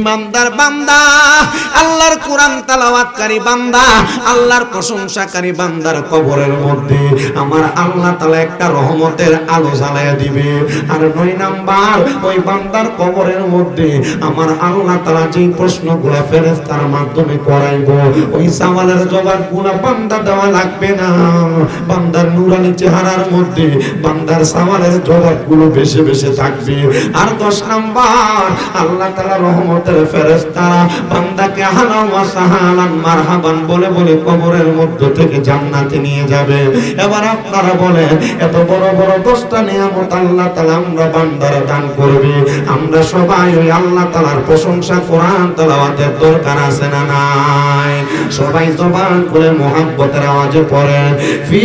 ইমানদার বান্দা, আল্লাহর কোরআন তালাওয়াতকারী বান্দা, আল্লাহর প্রশংসাকারী বান্দার কবরের মধ্যে। আমার আল্লাহ তাআলা একটা রহমতের আলো জ্বালায়া দিবে। আর নয় নাম্বার, ওই বান্দার কবরের মধ্যে আমার আল্লাহ তাআলা যে প্রশ্নগুলো ফেরেশতার মাধ্যমে করাইব, ওই সওয়ালের জবাবগুলো বান্দা দেওয়া লাগবে না। বান্দার নুরানি চেহারার মধ্যে বান্দার সওয়ালের জবাবগুলো বেশি বেশি থাকবে। আর দশ নাম্বার, আল্লাহ তাআলা রহমতের ফেরেশতারা বান্দাকে ওয়া সাহালান মারহাবান বলে বলে কবরের মধ্য থেকে জান্নাতে নিয়ে যাবে। এবার আপনারা বলেন, এত বড় বড় দশটা নিয়ামত আল্লাহ তাআলা আমরা বান্দারা দান করবে? আমরা সবাই ওই আল্লাহ তাআলার প্রশংসা, কোরআন, তেলাওয়াতের দরকার আছে না নাই? সবাই জবান করে মোহাব্বতের আওয়াজে পড়েন, ফি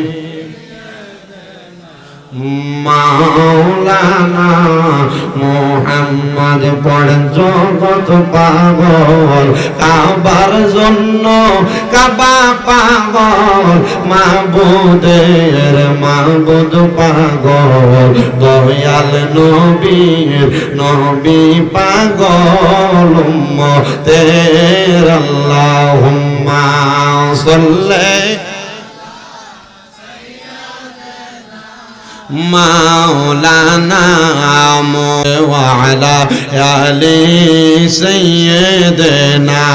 মাওলানা মোহাম্মদ পড়েন জগত পাগল, কাবার জন্য কাবা পাগল, মাবুদের মাবুদ পাগল, দয়াল নবীর নবী পাগল, উম্মতের আল্লাহুম্মা সাল্লি মাওলানা মোয়ালা আলি সৈয়দনা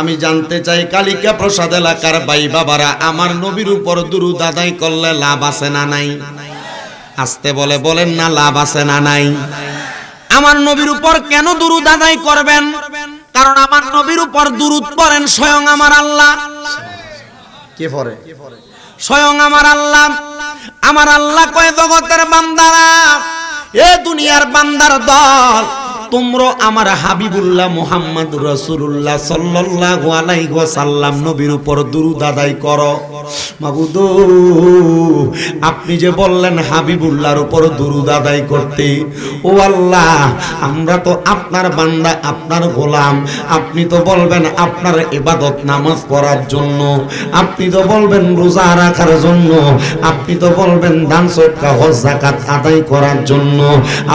আমি জানতে চাই, কালিকা প্রসাদ এলাকার বাই বাবারা, আমার নবীর উপর দুরু দাদাই করলে লাভ আছে না নাই? আসতে বলে, বলেন না, লাভ আছে না নাই? আমার নবীর উপর কেন দুরু দাদাই করবেন? কারণ আমার নবীর উপর দুরুদ পড়েন স্বয়ং আমার আল্লাহ। কে পরে স্বয়ং আমার আল্লাহ আমার আল্লাহ কয় জগতের বান্দারা এ দুনিয়ার বান্দার দল তোমরা আমার হাবিবুল্লাহ মুহাম্মদ রসুল্লাহ সাল্লাল্লাহু আলাইহি ওয়াসাল্লাম নবীর উপর দুরূদ আদায় করো। আপনি যে বললেন হাবিবুল্লাহর উপর দুরূদ আদায় করতে, ও আল্লাহ, আমরা তো আপনার বান্দা, আপনার গোলাম। আপনি তো বলবেন আপনার ইবাদত নামাজ পড়ার জন্য। আপনি তো বলবেন রোজা রাখার জন্য। আপনি তো বলবেন দান সদকা হজ যাকাত আদায় করার জন্য।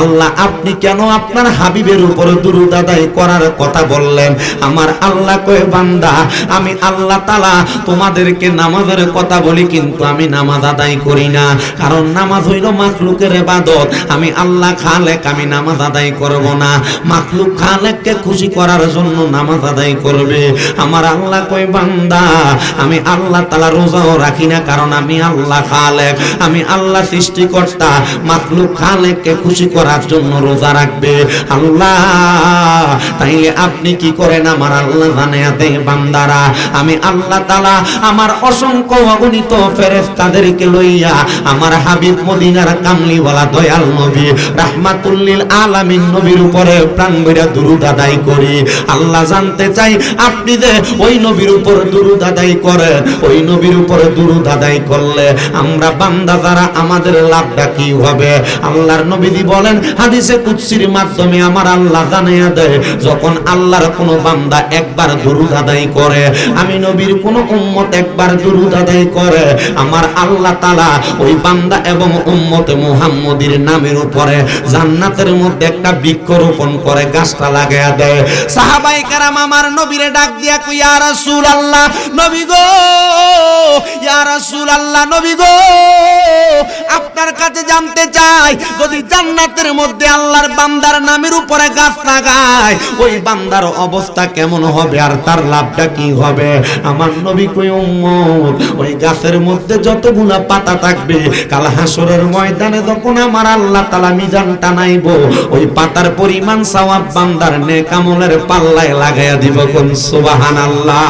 আল্লাহ, আপনি কেন আপনার হাবিবের উপর দুরূদ আদায় করার কথা বললেন। আমার আল্লাহ কয়, বান্দা, আমি আল্লাহ তাআলা তোমাদেরকে নামাজের কথা বলি, কিন্তু আমি নামাজ আদায় করি না। কারণ নামাজ হইল মাখলুকের ইবাদত। আমি আল্লাহ খালেক, আমি নামাজ আদায় করব না। মাখলুক খালেককে খুশি করার জন্য নামাজ আদায় করবে। আমার আল্লাহ কই বান্দা, আমি আল্লাহ তাআলা রোজাও রাখি না, কারণ আমি আল্লাহ খালেক। আমি আল্লাহ সৃষ্টিকর্তা। মাখলুক খালেককে খুশি করার জন্য রোজা রাখবে। আল্লাহ তাইলে আপনি কি করেন? আমার আল্লাহ আতে বান্দারা। আমি আল্লাহ তাআলা আমার অসংখ্য অগণিত ফেরেশতাদেরকে লইয়া আমার হাবিব মদিনার কামলিওয়ালা দয়াল নবী রাহমাতুল্লিল আলামিন নবীর উপরে প্রাণ বইরা দুরুদ করি। আল্লাহ জানতে চাই আপনি যে ওই নবীর উপর করেন, ওই নবীর উপরে দুরুদ করলে আমরা বান্দা যারা আমাদের লাভটা কি হবে? আল্লাহর নবীজি বলেন, হাদিসে কুদসির মাধ্যমে আমার আল্লাহ জানাইয়া দেয়, যখন আল্লাহর কোন বান্দা একবার দুরুদ আদায় করে, আমি নবীর কোন উম্মত একবার দুরুদ আদায় করে, আমার আল্লাহ তালা ওই বান্দা এবং উম্মতে মুহাম্মদির নামের উপরে জান্নাতের মধ্যে একটা বৃক্ষ রোপণ করে, গাছটা লাগাইয়া দেয়। সাহাবাই কারাম আমার নবীরে ডাক দিয়া কই ইয়া রাসূলুল্লাহ, নবী গো, ইয়া রাসূলুল্লাহ, নবী গো, আপনার কাছে জানতে চাই যদি জান্নাতের মধ্যে আল্লাহর বান্দার নামের উপরে গাছ লাগায়, ওই বান্দার অবস্থা কেমন হবে আর তার লাভটা কি হবে? আমার নবী কই, উম্মত, ওই গাছের মধ্যে যতগুলা পাতা থাকবে, কাল হাসরের ময়দানে যখন আমার আল্লাহ তালা মিজান টানাইব, ওই পাতার পরিমাণ সওয়াব বান্দার নেক আমলের পাল্লায় লাগাইয়া দিব কোন? সুবহানাল্লাহ।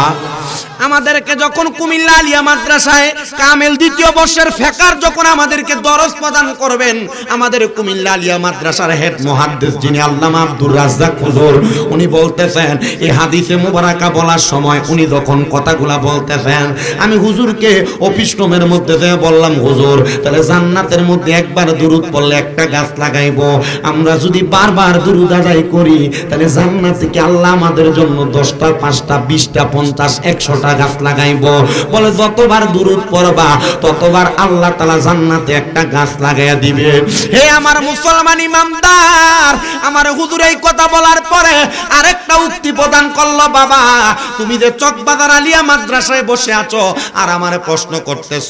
আমাদেরকে যখন কুমিল্লা আলিয়া মাদ্রাসায় কামেল দ্বিতীয় বর্ষের ফেকার যখন আমাদেরকে দরজ প্রদান করবেন, আমাদের কুমিল্লা আলিয়া মাদ্রাসার হেড মহাদ্দেশ যিনি আল্লামা আব্দুর রাজ্জাক হুজুর, উনি বলতেছেন এই হাদিসে মুবারাকা বলার সময় উনি যখন কথাগুলা বলতেছেন, আমি হুজুরকে অফিস রুমের মধ্যে যেয়ে বললাম, হুজুর, তাহলে জান্নাতের মধ্যে একবার দুরুদ পড়লে একটা গাছ লাগাইবো। আমরা যদি বারবার দুরুদ আদায় করি, তাহলে জান্নাত থেকে আল্লাহ আমাদের জন্য দশটা, পাঁচটা, বিশটা, পঞ্চাশ একশোটা গাছ লাগাইবো। বলে, যতবার দুরুদ পড়বা, ততবার আল্লাহ তালা জান্নাতে একটা গাছ লাগাইয়া দিবে। হে আমার মুসলমান ইমামদার আমার হুজুর এই কথা বলার পরে আরেকটা উক্তি প্রদান করল, বাবা, তুমি যে চকবাজার আলিয়া মাদ্রাসায় বসে আছো আর আমারে প্রশ্ন করতেছ,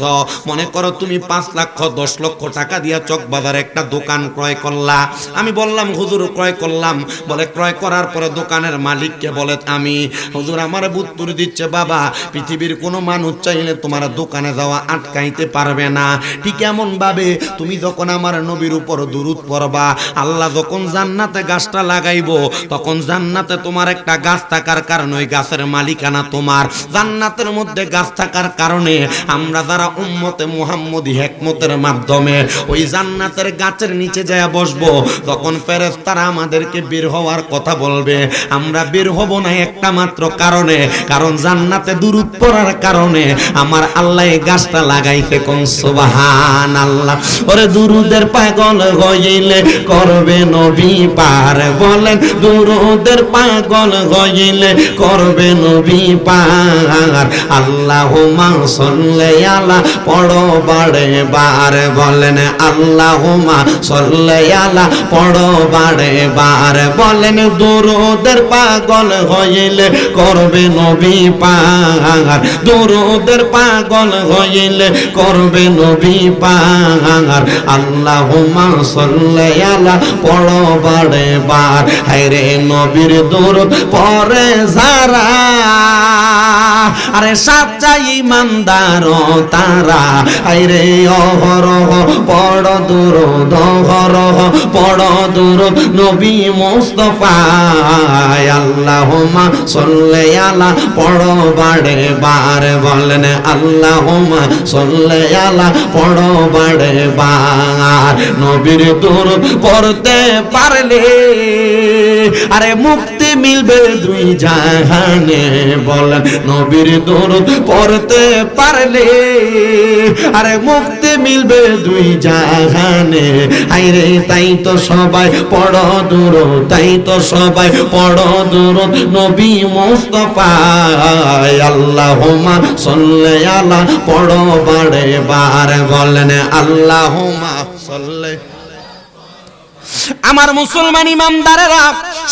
মনে করো তুমি পাঁচ লক্ষ, দশ লক্ষ টাকা দিয়া চকবাজারে একটা দোকান ক্রয় করলা। আমি বললাম, হুজুর, ক্রয় করলাম। বলে, ক্রয় করার পরে দোকানের মালিককে বলে, আমি, হুজুর আমার বুত্তুর দিচ্ছে বাবা, পৃথিবীর কোনো মানুষ চাইলে তোমার দোকানে যাওয়া আটকাইতে পারবে না। ঠিক এমন ভাবে তুমি যখন আমার নবীর উপর দুরুদ পড়বা, আল্লাহ যখন জান্নাতে গাছটা লাগাইবো, তখন জান্নাতে তোমার একটা গাছ থাকার কারণে ওই গাছের মালিকানা তোমার। জান্নাতের মধ্যে গাছ থাকার কারণে আমরা যারা উম্মতে মুহাম্মদি হেকমতের মাধ্যমে ওই জান্নাতের গাছের নিচে যায় বসবো, তখন ফেরেস তারা আমাদেরকে বের হওয়ার কথা বলবে। আমরা বের হব না একটা মাত্র কারণে, কারণ জান্নাতে দুরুদ পড়ার কারণে আমার আল্লাহ এই গাছটা লাগাইছে কোন সুবহান আল্লাহ ওরে দুরুদের পাগল হইলে করবে নবী পার বলেন, দুরুদের পাগল হইলে করবে নবী পার। আল্লাহুমা সাল্লি আলা পড়ো বাড়ে বার বলেন আল্লাহুমা সাল্লি আলা পড়ো বাড়ে বার বলেন, দুরুদের পাগল হইলে করবে নবী পার। দুরুদের পাগল হইলে করবে নবী পার আল্লাহ সাল্লি আলা পড়ো বাড়ে বার হায়রে নবীর দরুদ পরে যারা আরে সাচ্চা ইমানদার তারা, আইরে অহরহ, পড় দূর দহরহ পড় দূর নবী মুস্তফা আল্লাহুমা সল্লে আলা পড় বাড়ে বার বলেন আল্লাহুমা সল্লে আলা পড় বাড়ে বার। নবীর দূর পড়তে পারলে, আরে মুক্তি মিলবে দুই জাহানে বলেন নবীর দরুদ পড়তে পারলে, আরে মুক্তি মিলবে দুই জাহানে। আইরে, তাই তো সবাই পড় দূর তাই তো সবাই পড় দূর নবী মুস্তফা আল্লাহুমা সাল্লি আলা, পড় বাড়ে বার বলেন আল্লাহুমা সাল্লি। আমার মুসলমান ইমানদারেরা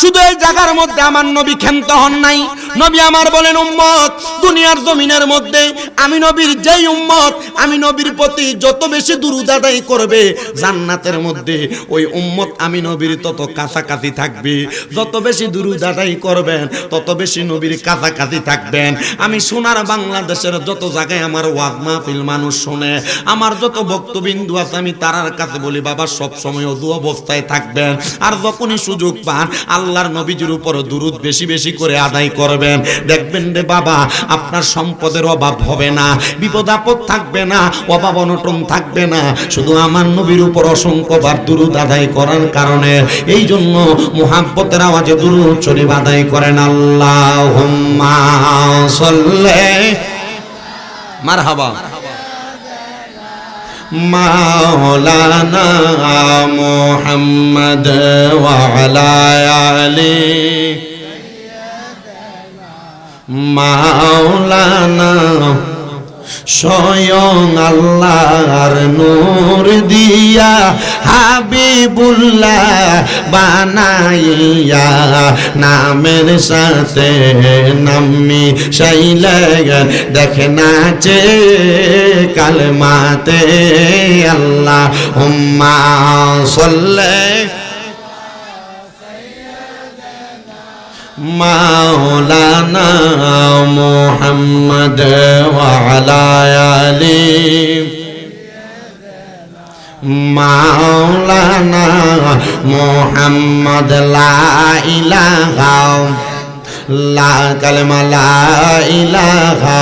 শুধু এই জায়গার মধ্যে আমার নবী ক্ষান্ত হন নাই। নবী আমার বলেন, উম্মত, দুনিয়ার জমিনের মধ্যে আমি নবীর যেই উম্মত, আমি নবীর প্রতি যত বেশি দুরুদ আদায় করবে, জান্নাতের মধ্যে ওই উম্মত আমি নবীর তত কাছাকাছি থাকবে। যত বেশি দুরুদ আদায় করবেন, তত বেশি নবীর কাছাকাছি থাকবেন। আমি সোনার বাংলাদেশের যত জায়গায় আমার ওয়াজ মাহফিল মানুষ শোনে, আমার যত বক্তবিন্দু আছে, আমি তারার কাছে বলি, বাবা সব সময় অজু অবস্থায় থাকবেন। আর যখনই সুযোগ পান, আল্লাহর নবীজির উপর দুরুদ বেশি বেশি করে আদায় করবেন। দেখবেন রে বাবা, আপনার সম্পদের অভাব হবে না, বিপদ আপদ থাকবে না, অভাব অনটন থাকবে না। শুধু আমার নবীর উপর অসংখ্যবার দুরুদ আদায় করার কারণে এই জন্য মোহাব্বতের আওয়াজে দুরুদ শরীফ করেন আল্লাহ সল্লে। মারহাবা। মাওলানা মোহাম্মদ ওয়ালা আলী। মাওলানা, স্বয়ং আল্লাহর নূর দিয়া হাবিবুল্লাহ বানাইয়া নামের সাথে নামি শাইলে দেখে নাচে কালমাতে আল্লাহ হুম্মা সল্লে মাওলানা মোহাম্মদ ওয়ালা আলি মাওলানা মোহাম্মদ লা ইলাহা লা কালমা লা ইলাহা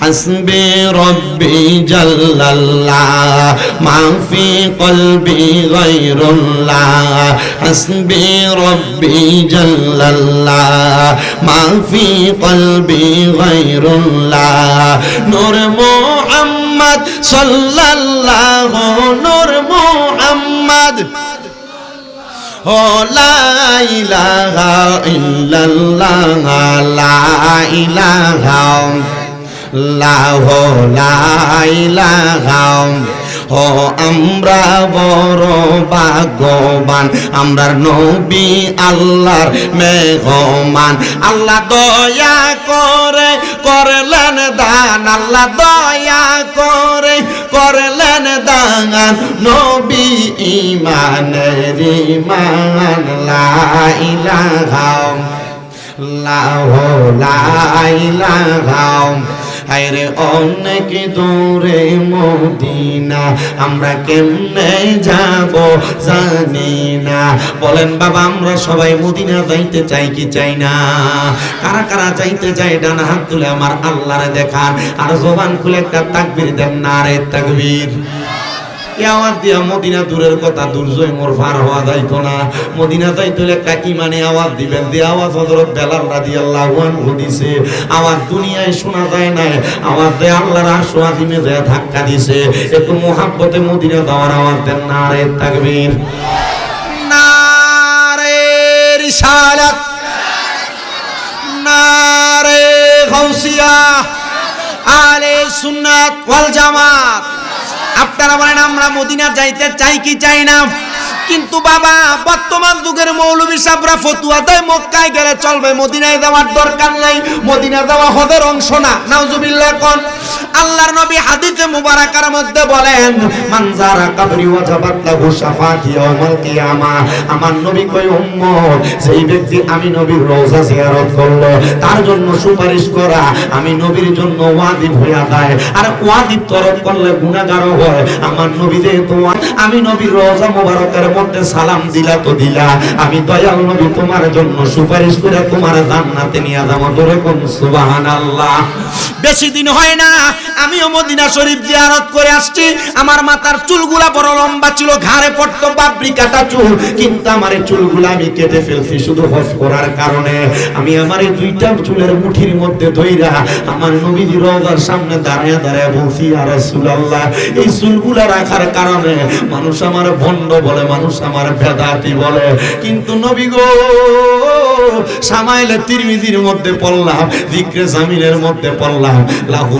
حسبي ربي جل الله ما في قلبي غير الله. حسبي ربي جل الله ما في قلبي غير الله. نور محمد صلى الله نور محمد. Oh, la ilaha illallah, la ilaha লাহ লাইলাহাম ও আমরা বড় ভাগ্যবান আমরার নবী আল্লাহর মেঘমান আল্লাহ দয়া করে করলেন দান, আল্লাহ দয়া করে করলেন দান। নবী ইমানের ইমান লাইলাহাম লাহ লাইলাহাম হায়রে অনেক দূরে মদিনা। আমরা কেমনে যাব জানি না। বলেন বাবা, আমরা সবাই মদিনা যাইতে চাই কি চাই না? কারা কারা যাইতে চাই ডান হাত তুলে আমার আল্লাহরে দেখান। আর জবান খুলে একটা তাকবির দেন না রে তাকবীর। এই আওয়াজ দিয়া মদিনা দূরের কথা দুর্জয় মোর ফার হওয়া যাইতো না। মদিনা যাইতো একটা ইমানে আওয়াজ দিবেন। যে আওয়াজ হজরত বেলাল রাদিয়াল্লাহু আনহু দিছে, আওয়াজ দুনিয়ায় শোনা যায় না আওয়াজ দেয় আল্লাহর আরশ আজিমে যায় ধাক্কা দিছে। একটু মোহাব্বতে মদিনা যাওয়ার আওয়াজ দেন না রে তাকবীর। নারে রিসালাত। নারে গাউসিয়া। আলে সুন্নাত ওয়াল জামাত। আপনারা বলেন আমরা মদিনা যাইতে চাই কি চাই না? কিন্তু বাবা, বর্তমান যুগের মৌলবী সাহরা ফতুয়া দেয় মক্কায় গেলে চলবে, মদিনায় যাওয়ার দরকার নাই মদিনা যাওয়া হদের অংশ না। নাউজুবিল্লাহ কোন আল্লাহর নবী হাদিসে মুবারাকার মধ্যে বলেন মানজারা কবরি ওয়াজাবাত লাহু শাফাতি ইয়াউমাল কিয়ামা। আমার নবী কই উম্মত সেই ব্যক্তি আমি নবীর রওজা জিয়ারত করল, তার জন্য সুপারিশ করা, আমি নবীর জন্য ওয়াজিব হইয়া যায়। আর ওয়াজিব তরফ করলে গুনাহগার হয়। আমার নবী যেহেতু আমি নবীর রওজা মুবারকের মধ্যে সালাম দিলা তো দিলা। আমি দয়াল নবী তোমার জন্য সুপারিশ করে তোমার জান্নাতে নিয়ে যাব। ধরে কোন সুবহানাল্লাহ। বেশি দিন হয় না, আমিও মদিনা শরীফ জিয়ারত করে আসছি। আমার মাথার চুলগুলা বড় লম্বা ছিল, ঘাড়ে পড়তো বাবরি কাটা চুল। কিন্তু আমার এই চুলগুলা আমি কেটে ফেলছি শুধু হজ করার কারণে। আমি আমার এই দুইটা চুলের মুঠির মধ্যে ধইরা আমার নবীজি রওজার সামনে দাঁড়ায় দাঁড়ায় বলছি আর রাসূলুল্লাহ, এই চুলগুলা রাখার কারণে মানুষ আমার ভণ্ড বলে, মানুষ আমার বেদাতি বলে। কিন্তু নবী গো, সামাইলে তিরমিজির মধ্যে পড়লাম, জিক্রে জামিনের মধ্যে পড়লাম। লাহু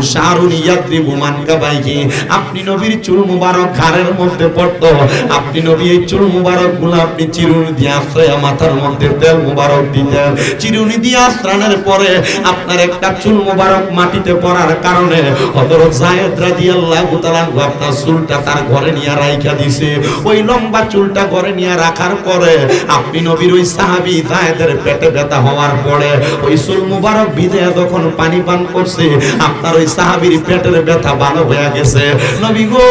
বাইকি আপনি নবীর চুল মুবারক ঘাড়ের মধ্যে আপনি নবী এই চুল মুবারকগুলো আপনি চিরুনি দিয়ে আশ্রয় মাথার মধ্যে তেল মুবারক দিতেন। চিরুনি দিয়ে আশ্রানের পরে আপনার একটা চুল মুবারক মাটিতে পড়ার কারণে হযরত যায়েদ রাদিয়াল্লাহু তাআলা আপনার চুলটা তার ঘরে নিয়ে রাইখা দিছে। ওই লম্বা চুলটা ঘরে নিয়ে রাখার পরে আপনি নবীর ওই সাহাবী যায়েদের পেটে ব্যথা হওয়ার পরে ওই চুল মুবারক ভিজে যখন পানি পান করছে, আপনার ওই সাহাবীর পেটের ব্যথা ভালো হয়ে গেছে। নবী গো,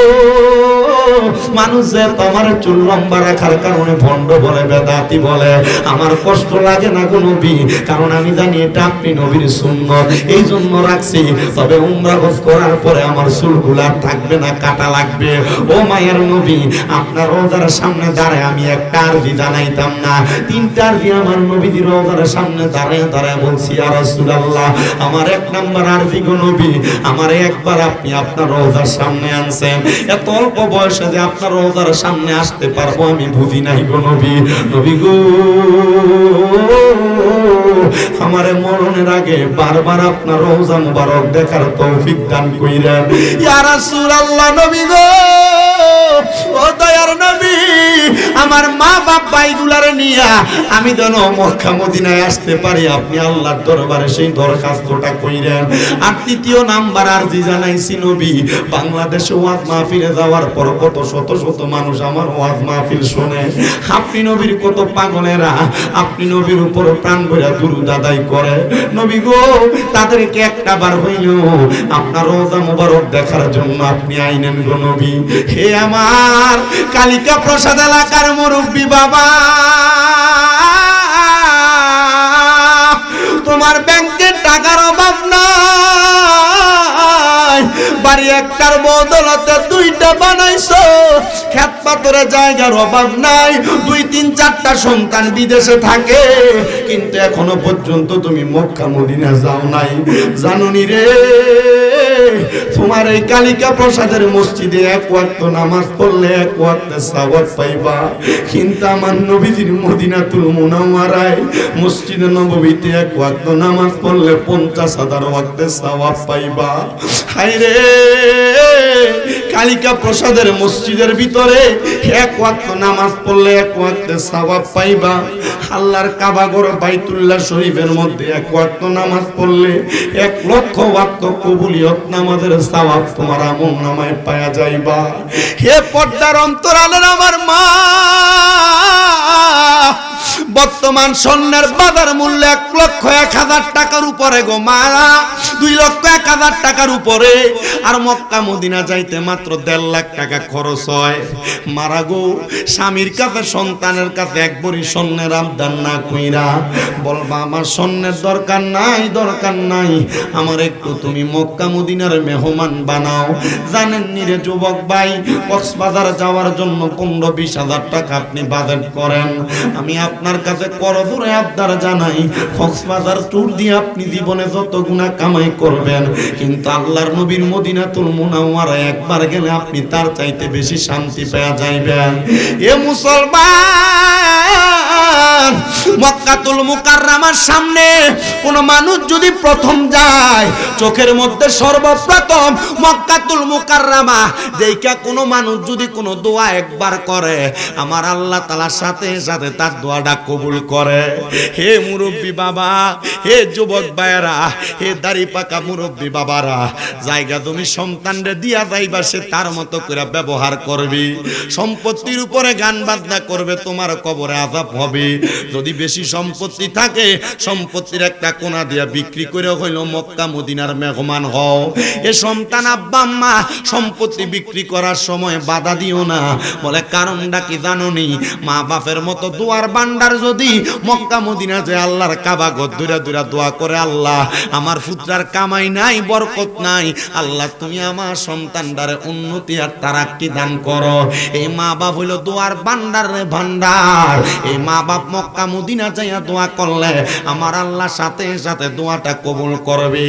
মানুষ যে তোমার চুল লম্বা রাখার কারণে ভণ্ড বলে, বেদাতি বলে, আমার কষ্ট লাগে না নবী, কারণ আমি জানি এটা আপনি নবীর সুন্নত। এই জন্য রাখছি, তবে উমরা করার পরে আমার চুলগুলা থাকবে না, কাটা লাগবে। ও মায়ের নবী, আপনার রোজার সামনে দাঁড়ায়, আমি একটা আরজি জানাইতাম না। তিনটা আরজি আমার নবীজির রওজার সামনে দাঁড়ায় দাঁড়ায় বলছি আর রাসূলুল্লাহ, আমার এক নাম্বার আরজি গো নবী, আমার একবার আপনি আপনার রওজার সামনে আনছেন। এত অল্প বয়সে যে আপনার রওজার সামনে আসতে পারব আমি বুঝি নাই গো নবী। নবী গো, আমারে মরণের আগে বারবার আপনার রওজা মুবারক দেখার তৌফিক দান কইরেন। ইয়া রাসূলুল্লাহ, নবী গো! ও দয়ার নবী, আমার মা বাপ নিয়া আমি যেন মক্কা মদিনায় আসতে পারি। আপনি আল্লাহর দরবারে সেই দরখাস্তটা কইরেন। আর তৃতীয় নাম্বার জানাইছি নবী, বাংলাদেশে ওয়াজ মাহফিলে যাওয়ার পর কত শত শত মানুষ আমার ওয়াজ মাহফিল শোনে। আপনি নবীর কত পাগলেরা, আপনি নবীর উপর প্রাণ ভরা দুরুদ আদায় করে। নবী গো, তাদেরকে একটা বার হইল আপনার রোজা মুবারক দেখার জন্য আপনি আইনেন গো নবী। হে আমার কালিকা প্রসাদ এলাকার মুরব্বী বাবা। তোমার ব্যাংকের টাকার অভাব নাই বাড়ি একটার বদলতে দুইটা বানাইছো। খেত পাথরে জায়গার অভাব নাই, দুই, তিন, চারটা সন্তান বিদেশে থাকে। কিন্তু এখনও পর্যন্ত তুমি মক্কা, মদিনা যাও নাই। জাননি রে, তোমার এই কালিকা প্রসাদের মসজিদে এক ওয়াক্ত নামাজ পড়লে এক ওয়াক্তে পাইবা। কিন্তু আমার নবীজির মদিনাতুল মসজিদে নববীতে এক ওয়াক্ত নামাজ পড়লে পঞ্চাশ হাজার ওয়াক্তে সাওয়াব পাইবা। হায় রে কালিকা প্রসাদের মসজিদের ভিতরে এক ওয়াক্ত নামাজ পড়লে এক ওয়াক্তে সাওয়াব পাইবা। আল্লাহর কাবাগর বাইতুল্লাহ শরীফের মধ্যে এক ওয়াক্ত নামাজ পড়লে এক লক্ষ ওয়াক্ত কবুলিয়ত নামাজের সাওয়াব তোমার আমল নামায় পাওয়া যাইবা। হে পর্দার অন্তরালের আমার মা বর্তমান স্বর্ণের বাজার মূল্য এক লক্ষ এক হাজার টাকার উপরে গো মারা দুই লক্ষ এক হাজার টাকার উপরে। আর মক্কা মদিনা যাইতে মাত্র দেড় লাখ টাকা খরচ হয়। মারা গো, স্বামীর কাছে, সন্তানের কাছে এক বড়ি স্বর্ণের আবদার না কইরা বলবা, আমার স্বর্ণের দরকার নাই দরকার নাই। আমার একটু তুমি মক্কা মদিনার মেহমান বানাও। জানেন নিরে যুবক ভাই, কক্সবাজার যাওয়ার জন্য পনেরো বিশ হাজার টাকা আপনি বাজেট করেন। আমি আপনার কাছে করজোরে আবদার জানাই, কক্সবাজার ট্যুর দিয়ে আপনি জীবনে যত গুণা কামাই করবেন, কিন্তু আল্লাহর নবীর মদিনাতুল মুনাওয়ারা একবার গেলে আপনি তার চাইতে বেশি শান্তি পেয়ে যাইবেন। এ মুসলমান! মক্কাতুল মুকাররামার সামনে কোন মানুষ যদি প্রথম যায়, চোখের মধ্যে সর্বপ্রথম মক্কাতুল মুকাররামা মানুষ যদি দোয়া একবার করে, আমার আল্লাহ সাথে সাথে তার দোয়াটা কবুল করে। হে মুরব্বী বাবা, হে যুবক ভাইয়েরা, হে দাড়ি পাকা মুরব্বী বাবারা, জায়গা তুমি সন্তানরে দিয়া যাইবা সে তার মতো করে ব্যবহার করবি। সম্পত্তির উপরে গান বাজনা করবে, তোমার কবরে আজাব হবে। যদি বেশি সম্পত্তি থাকে, সম্পত্তির একটা কোনা দিয়া বিক্রি করে হইল মক্কা মদিনার মেহমান হও। এ সন্তান আব্বা আম্মা, সম্পত্তি বিক্রি করার সময় বাধা দিও না। বলে, কারণটা কি জাননি? মা বাপের মতো দুয়ার বান্ডার যদি মক্কা মদিনা যে আল্লাহর কাবা ঘর দুরা দুরা দোয়া করে আল্লাহ, আমার পুত্রার কামাই নাই, বরকত নাই, আল্লাহ তুমি আমার সন্তানটারে উন্নতি আর তারাক্কি দান করো। এই মা বাপ হইল দুয়ার বান্ডার রে ভান্ডার। এই মা বাপ মক্কা মদিনা যাইয়া দোয়া করলে আমার আল্লাহ সাথে সাথে দোয়াটা কবুল করবে।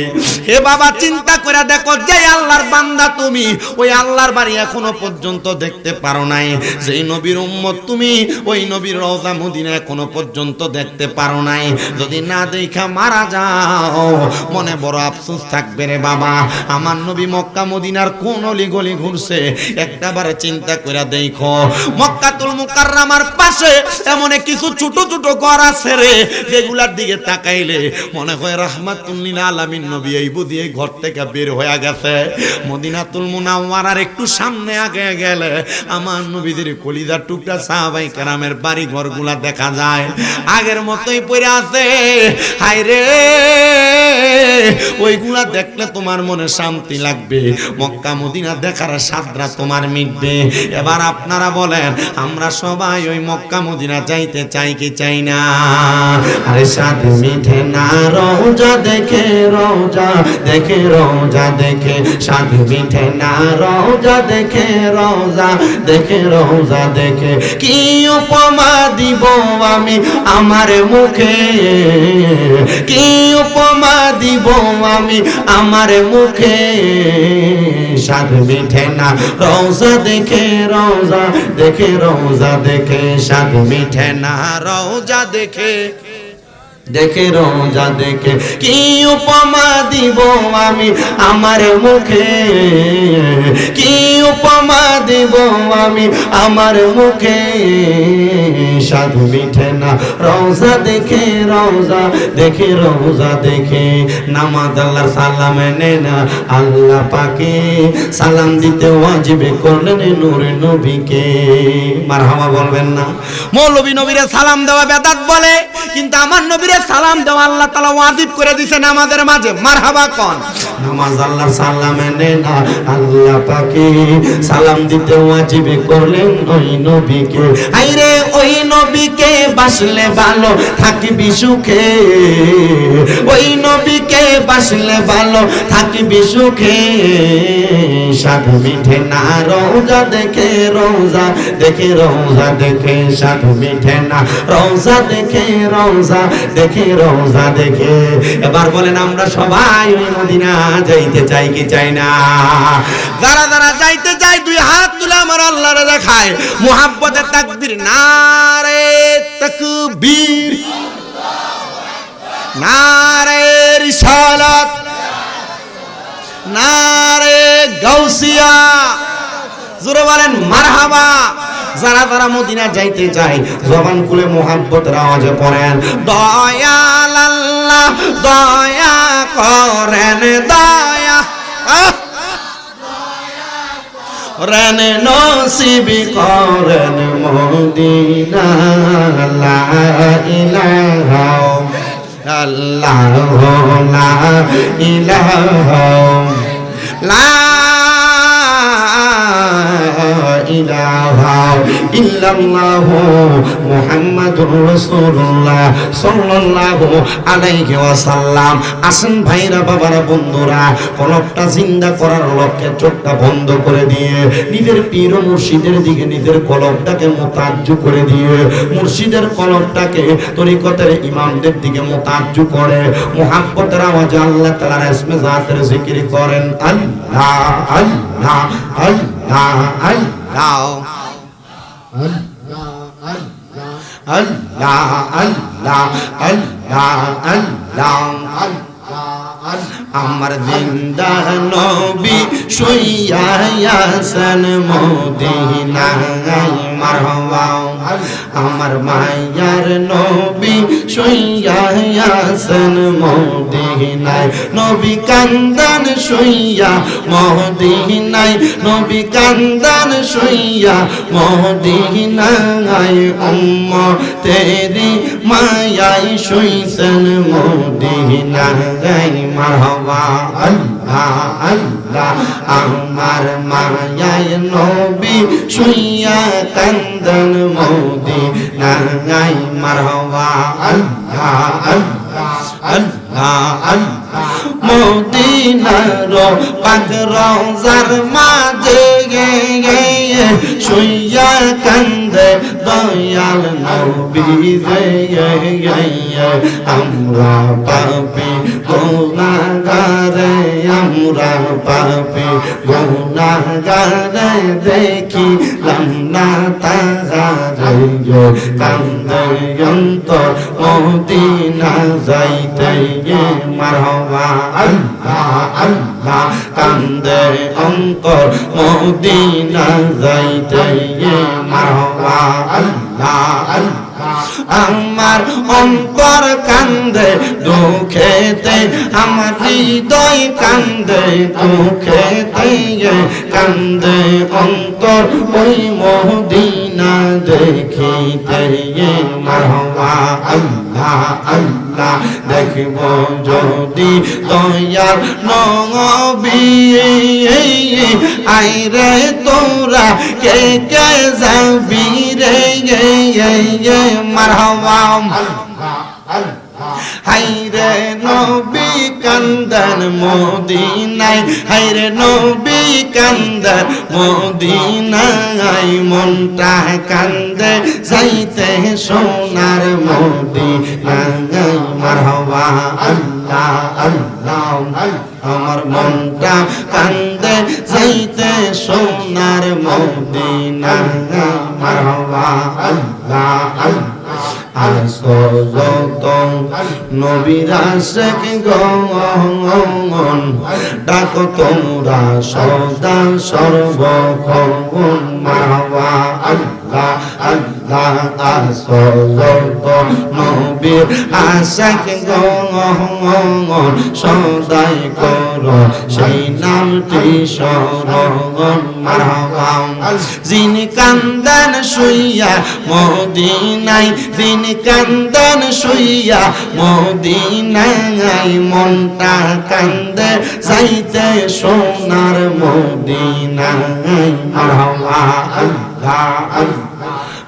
হে বাবা, চিন্তা করে দেখো, যে আল্লাহর বান্দা তুমি, ওই আল্লাহর বাড়ি এখনও পর্যন্ত দেখতে পারো নাই। যেই নবীর উম্মত তুমি, ওই নবীর রওজা মদিনা এখনও পর্যন্ত দেখতে পারো নাই। যদি না দেখা মারা যাও, মনে বড় আফসোস থাকবে রে বাবা। আমার নবী মক্কা মদিনার কোন অলি গলি ঘুরছে একটা বারে চিন্তা করে দেখো। মক্কাতুল মুকাররামার পাশে এমন কিছু ছোট ছোট ঘর আছে রে, যেগুলার দিকে তাকাইলে মনে হয় রাহমাতুল্লিল আলামিন নবী এই বুঝি এই ঘর থেকে বের হয়ে গেছে। মদিনাতুল মুনাওয়ারার একটু সামনে আগে গেলে আমার নবীদের কলিজার টুকরা সাহাবাই কেরামের বাড়ি ঘরগুলা দেখা যায়। আগের মতোই পড়ে আছে। হায় রে, ওইগুলা দেখলে তোমার মনে শান্তি লাগবে। মক্কা মদিনা দেখার সাদরা তোমার মিটবে। এবার আপনারা বলেন, আমরা সবাই ওই মক্কা মদিনা যাইতে চাই কি চাই না আরে সাদ মিঠে না, রোজা দেখে রোজা দেখে রোজা দেখে। সাদ মিঠে না, রোজা দেখে রোজা দেখে রোজা দেখে। কি উপমা দিব আমি আমার মুখে? কি উপমা দিব আমি আমার মুখে? স্বাদ মিঠে না। রওজা দেখে রওজা দেখে রওজা দেখে স্বাদ মিঠে না। রওজা দেখে দেখে, রোজা দেখে কি উপমা দিব আমি আমার মুখে? কি উপমা দিব আমি আমার মুখে? সাধু মিঠে না, রোজা দেখে রোজা দেখে রোজা দেখে। নামাজ আল্লাহর সালাম এনে না, আল্লাহ পাকে। সালাম দিতে ওয়াজিবে করলেন নূরে নবীকে। মারহামা বলবেন না। মৌলবী নবীরে সালাম দেওয়া বেদাত বলে, কিন্তু আমার নবীরে সালাম দেওয়া আল্লাহ তালা ওয়াজিব করে দিছেন আমাদের মাঝে। মার হাবা কন। নামাজ আল্লাহ সালাম এনে না আল্লাহ পাকে সালাম দিতে ওয়াজিবে করলেন ওই নবীকে। আইরে ওই নবীকে বাসলে ভালো থাকবি সুখে। ওই নবীকে বাসলে ভালো থাকবি সুখে। সাধু মিঠে না রোজা দেখে রোজা দেখে রোজা দেখে সাধু মিঠে না রোজা দেখে রোজা দেখে রোজা দেখে। এবার বলেন, আমরা সবাই ওই মদিনা যাইতে চাই কি চাই না? যারা যারা যাইতে চাই দুই হাত তুলে আমার আল্লাহরে দেখায়। মুহাব্বতের না নারে তাকবীর নারে রিসালাত নারে গাউসিয়া জোরে বলেন, মারহাবা। যারা যারা মদিনা যাইতে চায়, জবান খুলে মোহাব্বতের আওয়াজে পড়েন দয়াল আল্লাহ দয়া করেন, দয়া। আহ! রেন নসিবি করেন মদিনা লা ইলাহা আল্লাহ লা ইলাহা লা আসেন ভাইরা বাবারা, বন্ধুরা কলবটা জিন্দা করার লক্ষ্যে চোখটা বন্ধ করে দিয়ে, নিজের পীর মুর্শিদের দিকে নিজের কলবটাকে মোতাজ্জু করে দিয়ে, মুর্শিদের কলবটাকে তরিকতের ইমামদের দিকে মোতাজ্জু করে, মুহাব্বতের আওয়াজে আল্লাহ তাআলার ইসমে জাতের জিকির করেন। আল্লাহ আল্লাহ আল্লাহ। আমার জিন্দা নবী সইয়া সাল মোদিনা মারহাবা আমার মায়ার নবী শুইয়াছেন মদিনায়। নবী কান্দান শুইয়া মদিনায়। নবী কান্দান শুইয়া মদিনায়। উম্ম তেরি মায়াই শুইছেন মদিনায়। মারহাবা আল্লাহ আল্লাহ আমার মায়ায় নবী শুইয়া কান্দন মোদি নাই মারহাবা আল্লাহ আল্লাহ আল্লাহ আল্লাহ। মদিনার পাক রওজার মাঝে গে গে শুইয়া কান্দে দয়াল নবী গে গে আমরা পাপি গুনাহগারে, আমরা পাপি গুনাহগারে দেখি লন্না তাহারে কান্দে অন্তর মদিনা যাইতে মারহাবা আল্লাহ আল্লাহ কান্দে অন্তর মদিনা যাইতে মারহাবা আল্লাহ আল্লাহ, আমার অন্তর কান্দে, দুঃখেতে, আমার হৃদয় কান্দে, দুঃখেতে কান্দে অন্তর ওই মদিনা দেখিতে মারহাবা আল্লাহ আল্লাহ আল্লাহ দেখব যদি দয়ার নবী আই রে তোরা কে কে যাবি রে? মারহাবা। হাইরে নবী কান্দন মদিনায়, হাইরে নবী কান্দন মদিনায়, মনটা কান্দে যাইতে সোনার মদিনায়, মারহাবা আল্লাহ আল্লাহ, আমার মনটা কান্দে যাইতে সোনার মদিনায়, মারহাবা আল্লাহ আল্লাহ। আসত নবীরা শেখ গন ডাক তোমরা সদা সর্বক্ষণ মাওয়া আল্লাহ আল্লাহ। নবীর আশেক সদাই কর সেই নামটি মাওয়া যিনি কান্দান শুইয়া মদিনাই দিন কান্দন শুইয়া মদিনাই মনটা কান্দে যাইতে সোনার মদিনাই মারহাবা আল্লাহ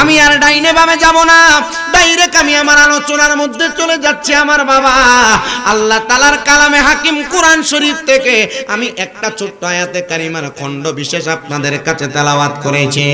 আমি আর ডাইনে বামে যাব না। ডাইরেক্ট আমি আমার আলোচনার মধ্যে চলে যাচ্ছি আমার বাবা। আল্লাহ তালার কালামে হাকিম কোরআন শরীফ থেকে আমি একটা ছোট্ট আয়াতে কারিমার খণ্ড বিশেষ আপনাদের কাছে তেলাওয়াত করেছি।